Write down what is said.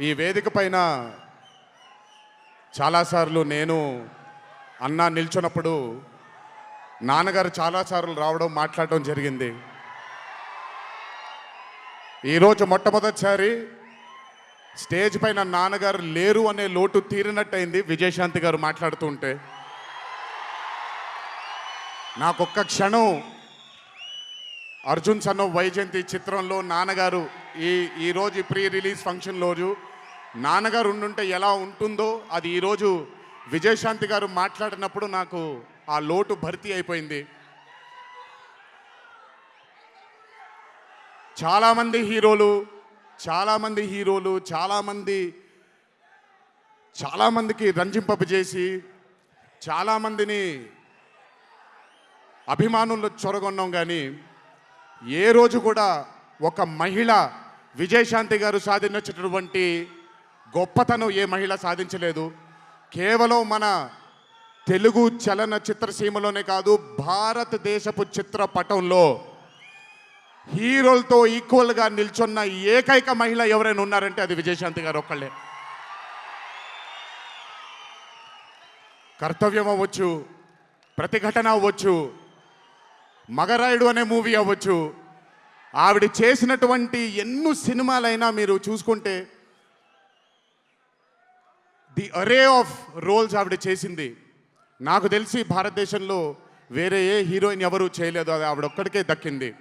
ఈ వేదిక పైన చాలాసార్లు నేను అన్న నిల్చున్నప్పుడు నాన్నగారు చాలాసార్లు రావడం మాట్లాడడం జరిగింది. ఈరోజు మొట్టమొదటిసారి స్టేజ్ పైన నాన్నగారు లేరు అనే లోటు తీరినట్టయింది విజయశాంతి గారు మాట్లాడుతుంటే. నాకొక్క క్షణం అర్జున్ సన్నో వైజయంతి చిత్రంలో నాన్నగారు ఈ ఈరోజు ప్రీ రిలీజ్ ఫంక్షన్ రోజు నాన్నగారు ఉండుంటే ఎలా ఉంటుందో అది ఈరోజు విజయశాంతి గారు మాట్లాడినప్పుడు నాకు ఆ లోటు భర్తీ అయిపోయింది. చాలామంది హీరోలు చాలామంది హీరోలు చాలామంది చాలామందికి రంజింపజేసి చాలామందిని అభిమానుల్లో చొరగొన్నాం కానీ ఏ రోజు కూడా ఒక మహిళ విజయశాంతి గారు సాధించినటువంటి గొప్పతనం ఏ మహిళ సాధించలేదు. కేవలం మన తెలుగు చలన చిత్రసీమలోనే కాదు భారతదేశపు చిత్రపటంలో హీరోలతో ఈక్వల్గా నిల్చున్న ఏకైక మహిళ ఎవరైనా ఉన్నారంటే అది విజయశాంతి గారు ఒక్కళ్ళే. కర్తవ్యం అవ్వచ్చు ప్రతిఘటన అవ్వచ్చు మగరాయుడు అనే మూవీ అవ్వచ్చు. ఆవిడ చేసినటువంటి ఎన్నో సినిమాలైనా మీరు చూసుకుంటే ది అరే ఆఫ్ రోల్స్ ఆవిడ చేసింది. నాకు తెలిసి భారతదేశంలో వేరే ఏ హీరోయిన్ ఎవరు చేయలేదు అది ఆవిడ ఒక్కడికే దక్కింది.